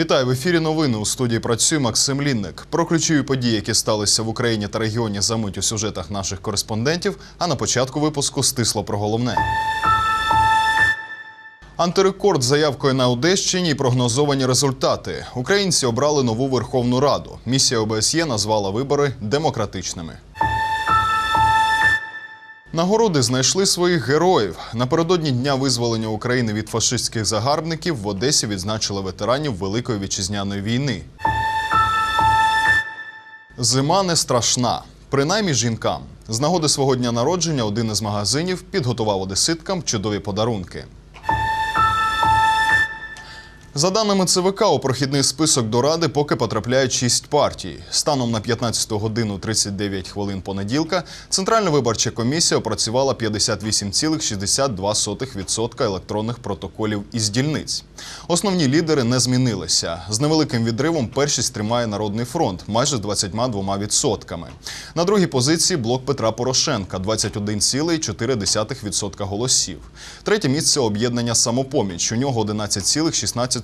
Вітаю в ефірі. Новини у студії працює Максим Лінник. Про ключові події, які сталися в Україні та регіоні, за мить у сюжетах наших кореспондентів. А на початку випуску стисло про головне. Антирекорд з заявкою на Одещині і прогнозовані результати. Українці обрали нову Верховну Раду. Місія ОБСЄ назвала вибори демократичними. Нагороди знайшли своїх героїв. Напередодні дня визволення України від фашистських загарбників в Одесі відзначили ветеранів Великої вітчизняної війни. Зима не страшна, принаймні жінкам. З нагоди свого дня народження один із магазинів підготував одеситкам чудові подарунки. За даними ЦВК, у прохідний список до Ради поки потрапляють шість партій. Станом на 15 годину 39 хвилин понеділка Центральна виборча комісія опрацювала 58,62% електронних протоколів із дільниць. Основні лідери не змінилися. З невеликим відривом першість тримає Народний фронт майже з 22%. На другій позиції блок Петра Порошенка 21,4% голосів. Третє місце об'єднання самопоміч. У нього 11,16%.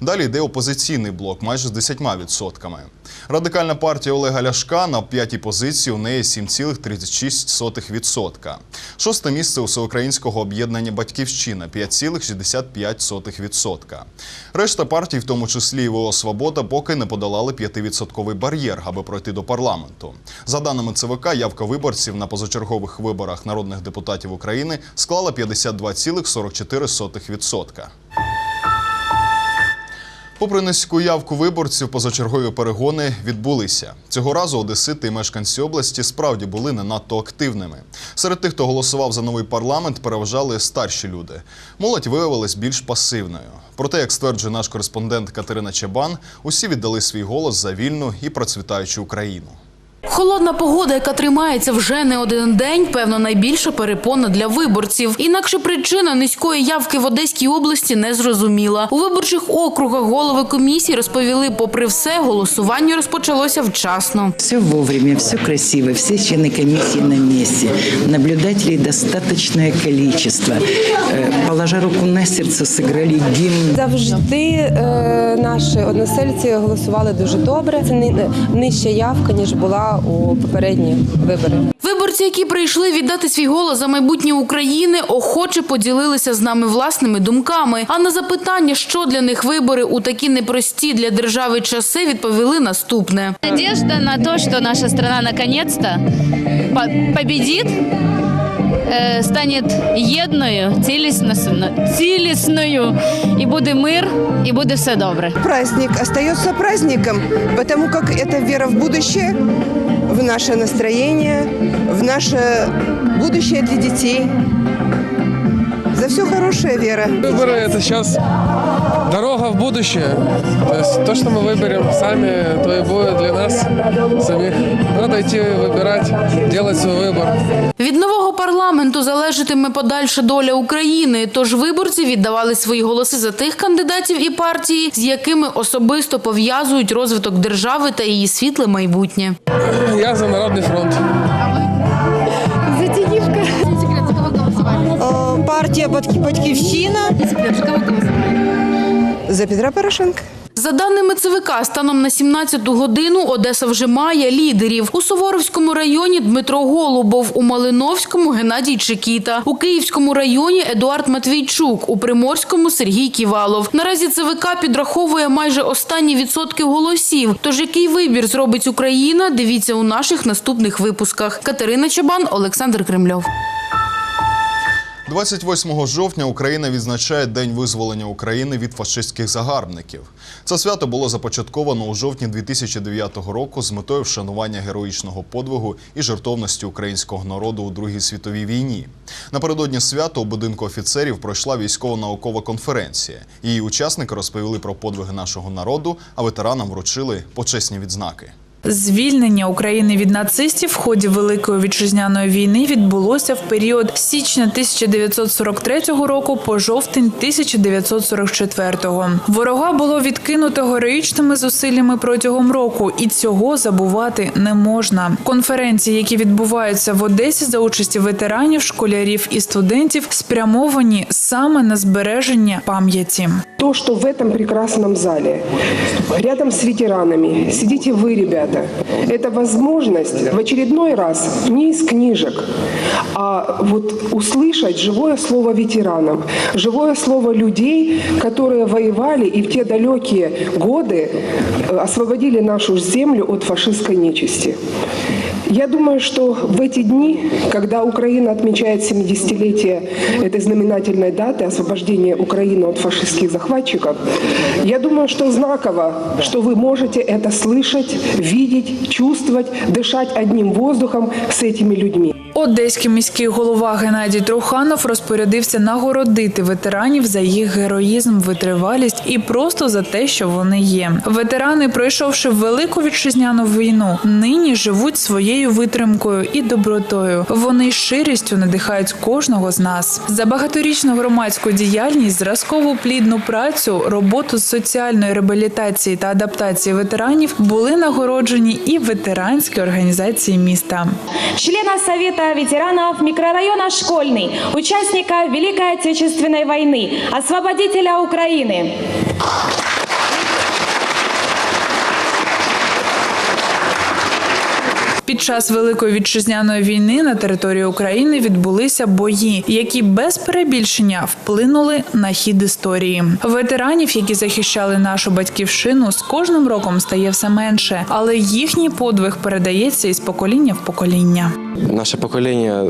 Далі йде опозиційний блок майже з 10%. Радикальна партія Олега Ляшка на п'ятій позиції у неї 7,36%. Шосте місце у всеукраїнського об'єднання Батьківщина 5,65%. Решта партій, в тому числі і ВО Свобода, поки не подолали 5% бар'єр, аби пройти до парламенту. За даними ЦВК, явка виборців на позачергових виборах народних депутатів України склала 52,44%. Попри низьку явку виборців, позачергові перегони відбулися. Цього разу одесити і мешканці області справді були не надто активними. Серед тих, хто голосував за новий парламент, переважали старші люди. Молодь виявилась більш пасивною. Проте, як стверджує наш кореспондент Катерина Чебан, усі віддали свій голос за вільну і процвітаючу Україну. Холодна погода, яка тримається вже не один день, певно, найбільша перепона для виборців. Інакше причина низької явки в Одеській області не зрозуміла. У виборчих округах голови комісії розповіли, попри все, голосування розпочалося вчасно. Все вовремя, все красиво, все члены комиссии на месте. Наблюдателей достаточное количество. Э, Положа руку на сердце, сыграли гимн. Завжди е, наші односельці голосували дуже добре. Це ни- нижча явка, ніж була у попередні вибори. Виборці, які прийшли віддати свій голос за майбутнє України, охоче поділилися з нами власними думками. А на запитання, що для них вибори у такі непрості для держави часи, відповіли наступне. Надіжда на то, що наша страна наконець-то по- э, станет єдною, цілісною, цілісною, і мир, і буде все добре. праздник остается праздником, потому как это вера в будущее, в наше настроение, в наше будущее для детей За все хорошая вера. Выборы – это сейчас дорога в будущее. То есть то, что мы выберем сами, то и будет для нас самих. Надо идти выбирать, делать свой выбор. Від нового парламенту залежатиме подальша доля України. Тож виборці віддавали свої голоси за тих кандидатів і партії, з якими особисто пов'язують розвиток держави та її світле майбутнє. Я за Народный фронт. Партия Батькивщина. За Петра Порошенко. За даними ЦВК, станом на 17-ту годину Одеса вже має лідерів. У Суворовському районі Дмитро Голубов, у Малиновському Геннадій Чекіта, у Київському районі Едуард Матвійчук, у Приморському Сергій Ківалов. Наразі ЦВК підраховує майже останні відсотки голосів. Тож який вибір зробить Україна? Дивіться у наших наступних випусках. Катерина Чабан, Олександр Кремльов. 28 жовтня Україна відзначає День визволення України від фашистських загарбників. Це свято було започатковано у жовтні 2009 року з метою вшанування героїчного подвигу і жертовності українського народу у Другій світовій війні. Напередодні свята у будинку офіцерів пройшла військово-наукова конференція. Її учасники розповіли про подвиги нашого народу, а ветеранам вручили почесні відзнаки. Звільнення України від нацистів в ході Великої вітчизняної війни відбулося в період з січня 1943 року по жовтень 1944. Ворога було відкинуто героїчними зусиллями протягом року, і цього забувати не можна. Конференції, які відбуваються в Одесі за участі ветеранів, школярів і студентів, спрямовані саме на збереження пам'яті. То, что в этом прекрасном зале, рядом с ветеранами, сидите вы, ребята, это возможность в очередной раз не из книжек, а вот услышать живое слово ветеранов, живое слово людей, которые воевали и в те далекие годы э, освободили нашу землю от фашистской нечисти. Я думаю, что в эти дни, когда Украина отмечает 70-летие этой знаменательной даты освобождения Украины от фашистских захватчиков, я думаю, что знаково, что вы можете это слышать, видеть, чувствовать, дышать одним воздухом с этими людьми. Одеський міський голова Геннадій Труханов розпорядився нагородити ветеранів за їх героїзм, витривалість і просто за те, що вони є. Ветерани, пройшовши велику вітчизняну війну, нині живуть своєю витримкою і добротою. Вони із ширістю надихають кожного з нас. За багаторічну громадську діяльність, зразкову плідну працю, роботу з соціальної реабілітації та адаптації ветеранів були нагороджені і ветеранські організації міста. члена Совета ветеранов микрорайона Школьный, участника Великой Отечественной войны, освободителя Украины. Під час великої вітчизняної війни на території України відбулися бої, які без перебільшення вплинули на хід історії. Ветеранів, які захищали нашу батьківщину, з кожним роком стає все менше, але їхній подвиг передається із покоління в покоління. Наше покоління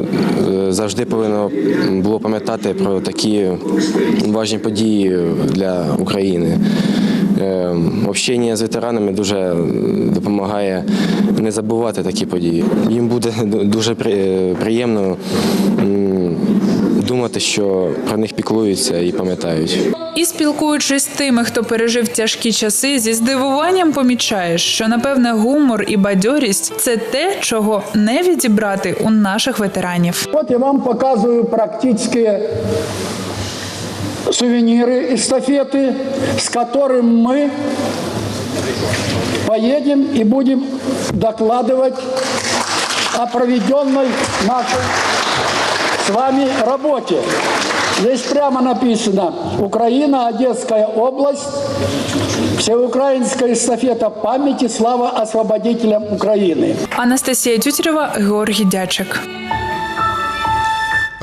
е, завжди повинно було пам'ятати про такі важні події для України. Е, Общення з ветеранами дуже допомагає не забувати такі події. Їм буде дуже приємно думати, що про них піклуються і пам'ятають. І спілкуючись з тими, хто пережив тяжкі часи, зі здивуванням помічаєш, що напевне гумор і бадьорість це те, чого не відібрати у наших ветеранів. Вот я вам показываю практические сувениры, эстафеты, с которым мы поедем и будем докладывать о проведенной нашей с вами работе. Здесь прямо написано «Украина, Одесская область, всеукраинская эстафета памяти, слава освободителям Украины». Анастасія Тютєва, Георгій Дячик.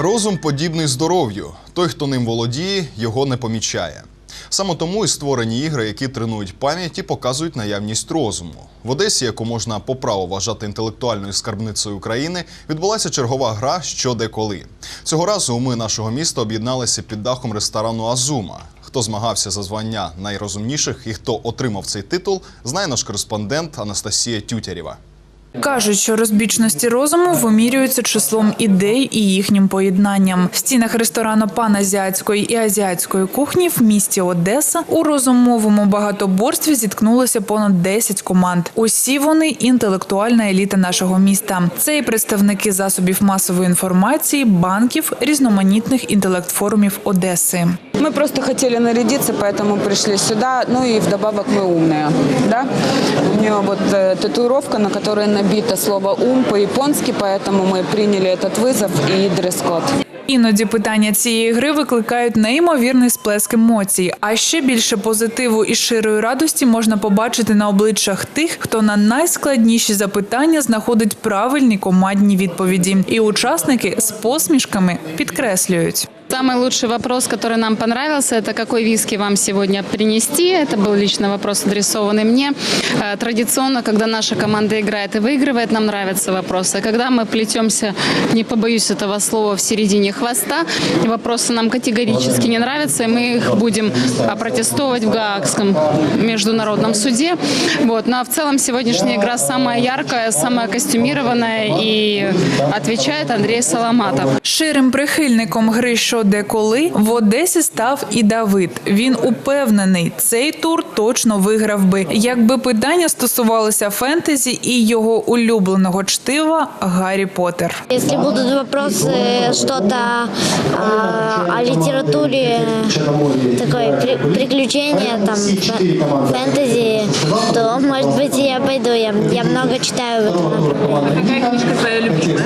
Розум подібний здоров'ю. Той, хто ним володіє, його не помічає. Саме тому і створені ігри, які тренують пам'ять і показують наявність розуму. В Одесі, яку можна по праву вважати інтелектуальною скарбницею України, відбулася чергова гра що де. Цього разу уми нашого міста об'єдналися під дахом ресторану Азума. Хто змагався за звання найрозумніших і хто отримав цей титул, знає наш кореспондент Анастасія Тютярєва. Кажуть, що розбічності розуму вимірюються числом ідей і їхнім поєднанням. В стінах ресторану паназіатської і азіатської кухні в місті Одеса у розумовому багатоборстві зіткнулося понад 10 команд. Усі вони інтелектуальна еліта нашого міста. Це і представники засобів масової інформації, банків, різноманітних інтелект-форумів Одеси. Мы просто хотели нарядиться, поэтому пришли сюда. Ну и вдобавок мы умные, да? У нее вот э, татуировка, на которой набито слово «ум» по-японски, поэтому мы приняли этот вызов и дресс-код. Іноді питання цієї гри викликають неймовірний сплеск емоцій. А ще більше позитиву і щирої радості можна побачити на обличчях тих, хто на найскладніші запитання знаходить правильні командні відповіді. І учасники з посмішками підкреслюють. Самый лучший вопрос, который нам понравился, это какой виски вам сегодня принести. Это был лично вопрос, адресованный мне. Э, Традиционно, когда наша команда играет и выигрывает, нам нравятся вопросы. Когда мы плетемся, не побоюсь этого слова, в середине хвоста, вопросы нам категорически не нравятся, и мы их будем а, протестовать в Гаагском международном суде. Вот. Ну а в целом сегодняшняя игра самая яркая, самая костюмированная, и отвечает Андрей Соломатов. Ширим прихильником гри що що деколи в Одесі став і Давид. Він упевнений, цей тур точно виграв би, якби питання стосувалося фентезі і його улюбленого чтива Гаррі Поттер. Если будут вопросы что-то а, о литературе, такое при- приключения, там, фэ- фэнтези, то, может быть, и я пойду. Я, я много читаю в этом направлении. Яка книжка твоя любима?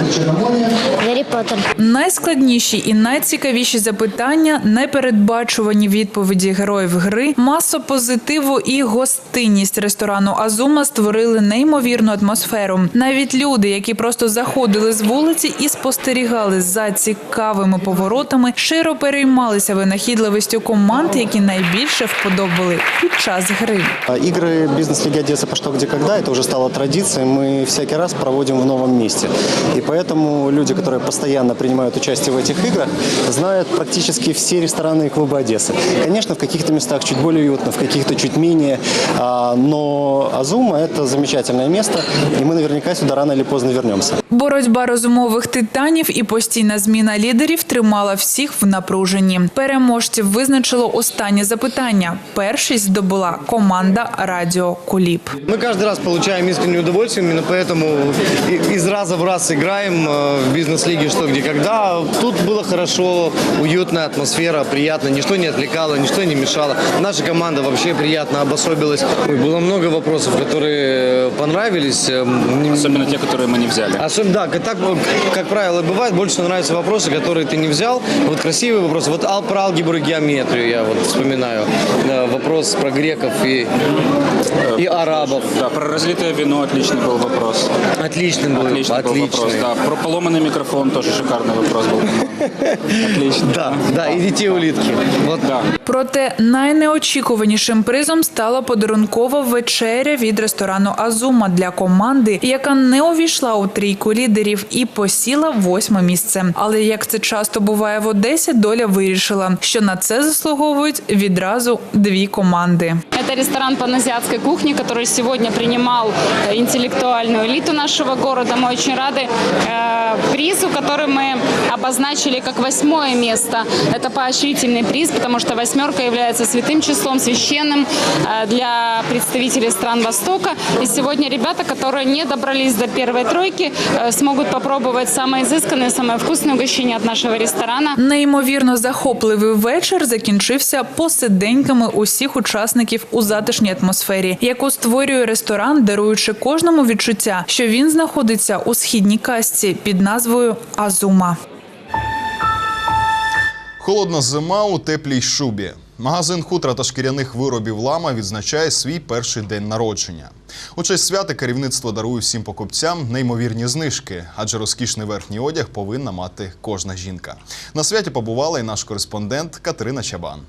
Гарри Поттер. Найскладніші і найцікавіші запитання, непередбачувані відповіді героїв гри, маса позитиву і гостинність ресторану Азума створили неймовірну атмосферу. Навіть люди, які просто заходили з вулиці і спостерігали за цікавими поворотами, широ переймалися винахідливістю команд, які найбільше вподобали під час гри. А Игры «Бизнес-лиги Одесса. По что, где, когда» – это уже стало традицией. Мы всякий раз проводим в новом месте. И поэтому люди, которые постоянно принимают участие в этих играх, знают практически все рестораны и клубы Одессы. Конечно, в каких-то местах чуть более уютно, в каких-то чуть менее. А, Но Азума – это замечательное место, и мы наверняка сюда рано или поздно вернемся. Боротьба розумових титанів і постійна зміна лідерів тримала всіх в напруженні. Переможців визначило останнє запитання. Першість здобула команда Радіо Куліп. Мы каждый раз получаем искреннее удовольствие, именно поэтому и- из раза в раз играем э, в бизнес-лиге «Что, где, когда». Тут было хорошо, уютная атмосфера, приятно, ничто не отвлекало, ничто не мешало. Наша команда вообще приятно обособилась. Ой, было много вопросов, которые э, понравились. эм, Особенно те, которые мы не взяли. Особенно, да, так, э, как правило, бывает, больше нравятся вопросы, которые ты не взял. Вот красивые вопросы. Вот ал про алгебру и геометрию я вот вспоминаю. Э, Вопрос про греков и, и арабов. Да, про разлитое вино отличный был вопрос. Отличный был, Отличный, был отличный. вопрос, да. Про поломанный микрофон тоже шикарный вопрос был. по-моему. Отлично. Да, да, и детей улитки. Вот Да. Проте найнеочікуванішим призом стала подарункова вечеря від ресторану Азума для команди, яка не увійшла у трійку лідерів і посіла восьме місце. Але як це часто буває в Одесі, доля вирішила, що на це заслуговують відразу дві команди. Это ресторан паназиатской кухни, который сегодня принимал э, интеллектуальную элиту нашего города. Мы очень рады э, призу, который мы обозначили как восьмое место. Это поощрительный приз, потому что восьмерка является святым числом, священным э, для представителей стран Востока. И сегодня ребята, которые не добрались до первой тройки, э, смогут попробовать самое изысканное, самое вкусное угощение от нашего ресторана. Неймовірно захопливий вечір закінчився посиденьками усіх учасників у затишній атмосфері, яку створює ресторан, даруючи кожному відчуття, що він знаходиться у східній касті під назвою Азума. Холодна зима у теплій шубі. Магазин хутра та шкіряних виробів лама відзначає свій перший день народження. У честь свята керівництво дарує всім покупцям неймовірні знижки, адже розкішний верхній одяг повинна мати кожна жінка. На святі побувала і наш кореспондент Катерина Чабан.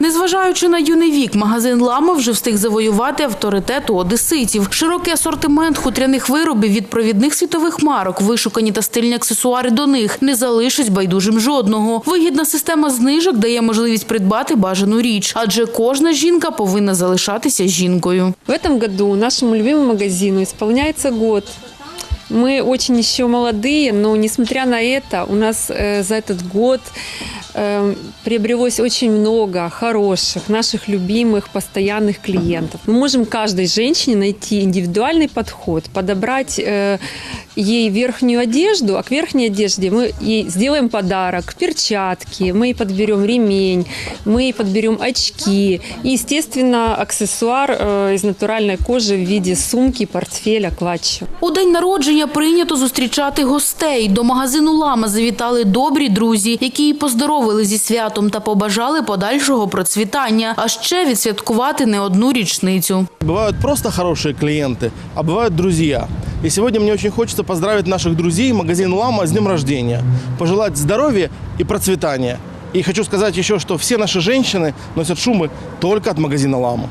Незважаючи на юний вік, магазин Лама вже встиг завоювати авторитет у одеситів. Широкий асортимент хутряних виробів від провідних світових марок, вишукані та стильні аксесуари до них не залишить байдужим жодного. Вигідна система знижок дає можливість придбати бажану річ, адже кожна жінка повинна залишатися жінкою. В этом году нашему любимому магазину исполняется год. Мы очень еще молодые, но несмотря на это, у нас э, за этот год э, приобрелось очень много хороших, наших любимых, постоянных клиентов. Мы можем каждой женщине найти индивидуальный подход, подобрать э, ей верхнюю одежду, а к верхней одежде мы ей сделаем подарок, перчатки, мы ей подберем ремень, мы ей подберем очки и, естественно, аксессуар э, из натуральной кожи в виде сумки, портфеля, клатча. У день народження прийнято зустрічати гостей. До магазину Лама завітали добрі друзі, які й поздоровили зі святом та побажали подальшого процвітання, а ще відсвяткувати не одну річницю. Бывают просто хорошие клиенты, а бывают друзья. И сегодня мне очень хочется поздравить наших друзей, магазин «Лама» с днем рождения. Пожелать здоровья и процветания. И хочу сказать еще, что все наши женщины носят шумы только от магазина «Лама».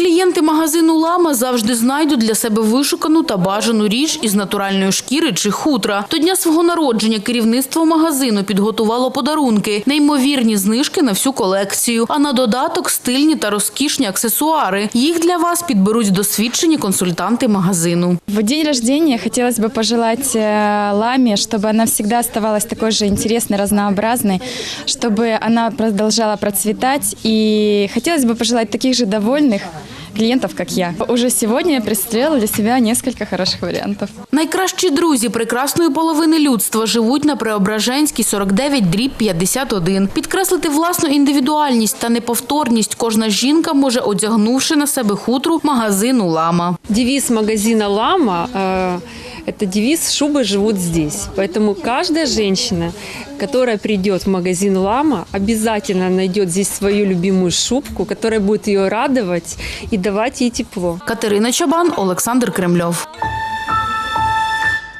Клієнти магазину Лама завжди знайдуть для себе вишукану та бажану річ із натуральної шкіри чи хутра. До дня свого народження керівництво магазину підготувало подарунки, неймовірні знижки на всю колекцію. А на додаток стильні та розкішні аксесуари. Їх для вас підберуть досвідчені консультанти магазину. В день рождения хотелось бы пожелать э, Ламе, чтобы она всегда оставалась такой же интересной, разнообразной, чтобы она продолжала процветать. И хотелось бы пожелать таких же довольных клиентов, как я. Уже сегодня я пристрелила для себя несколько хороших вариантов. Найкращі друзі прекрасної половини людства живуть на Преображенській 49 дріб 51. Підкреслити власну індивідуальність та неповторність кожна жінка може, одягнувши на себе хутру магазину Лама. Девіз магазина «Лама» э, это девиз «Шубы живут здесь». Поэтому каждая женщина, которая придет в магазин «Лама», обязательно найдет здесь свою любимую шубку, которая будет ее радовать и давать ей тепло. Катерина Чабан, Олександр Кремльов.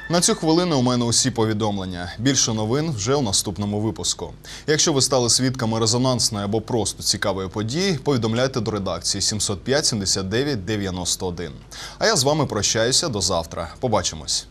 На цю хвилину у мене усі повідомлення. Більше новин вже у наступному випуску. Якщо ви стали свідками резонансної або просто цікавої події, повідомляйте до редакції 705 79 91. А я з вами прощаюся до завтра. Побачимось.